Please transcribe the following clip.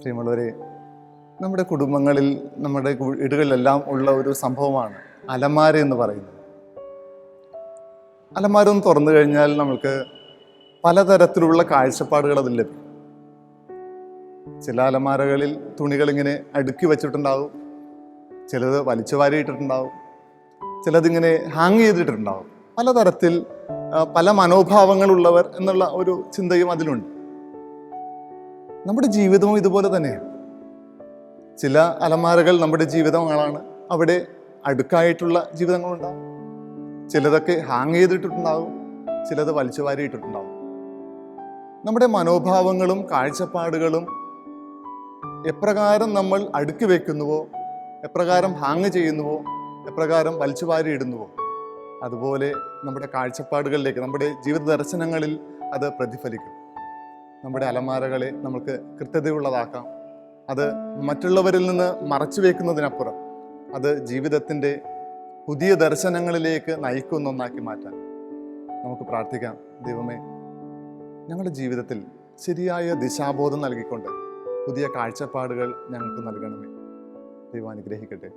പ്രിയമുള്ളവരെ നമ്മുടെ കുടുംബങ്ങളിൽ നമ്മുടെ വീടുകളിലെല്ലാം ഉള്ള ഒരു സംഭവമാണ് അലമാര എന്ന് പറയുന്നത്. അലമാര ഒന്ന് തുറന്നു കഴിഞ്ഞാൽ നമുക്ക് പലതരത്തിലുള്ള കാഴ്ചപ്പാടുകൾ അതിൽ ലഭിക്കും. ചില അലമാരകളിൽ തുണികൾ ഇങ്ങനെ അടുക്കി വെച്ചിട്ടുണ്ടാവും. ചിലത് വലിച്ചു വാരിയിട്ടിട്ടുണ്ടാവും. ചിലതിങ്ങനെ ഹാങ് ചെയ്തിട്ടുണ്ടാവും. പലതരത്തിൽ പല മനോഭാവങ്ങളുള്ളവർ എന്നുള്ള ഒരു ചിന്തയും അതിലുണ്ട്. നമ്മുടെ ജീവിതവും ഇതുപോലെ തന്നെയാണ്. ചില അലമാരകൾ നമ്മുടെ ജീവിതങ്ങളാണ്. അവിടെ അടുക്കായിട്ടുള്ള ജീവിതങ്ങളുണ്ടാവും. ചിലതൊക്കെ ഹാങ് ചെയ്തിട്ടുണ്ടാവും ചിലത് വലിച്ചു വാരിയിട്ടിട്ടുണ്ടാവും നമ്മുടെ മനോഭാവങ്ങളും കാഴ്ചപ്പാടുകളും എപ്രകാരം നമ്മൾ അടുക്കി വെക്കുന്നുവോ എപ്രകാരം ഹാങ് ചെയ്യുന്നുവോ എപ്രകാരം വലിച്ചു വാരിയിടുന്നുവോ അതുപോലെ നമ്മുടെ കാഴ്ചപ്പാടുകളിലേക്ക് നമ്മുടെ ജീവിത ദർശനങ്ങളിൽ അത് പ്രതിഫലിക്കും. നമ്മുടെ അലമാരകളെ നമുക്ക് കൃത്യതയുള്ളതാക്കാം. അത് മറ്റുള്ളവരിൽ നിന്ന് മറച്ചു വയ്ക്കുന്നതിനപ്പുറം അത് ജീവിതത്തിന്റെ പുതിയ ദർശനങ്ങളിലേക്ക് നയിക്കുന്ന ഒന്നാക്കി മാറ്റാൻ നമുക്ക് പ്രാർത്ഥിക്കാം. ദൈവമേ ഞങ്ങളുടെ ജീവിതത്തിൽ ശരിയായ ദിശാബോധം നൽകിക്കൊണ്ട് പുതിയ കാഴ്ചപ്പാടുകൾ ഞങ്ങൾക്ക് നൽകണമേ. ദൈവം അനുഗ്രഹിക്കട്ടെ.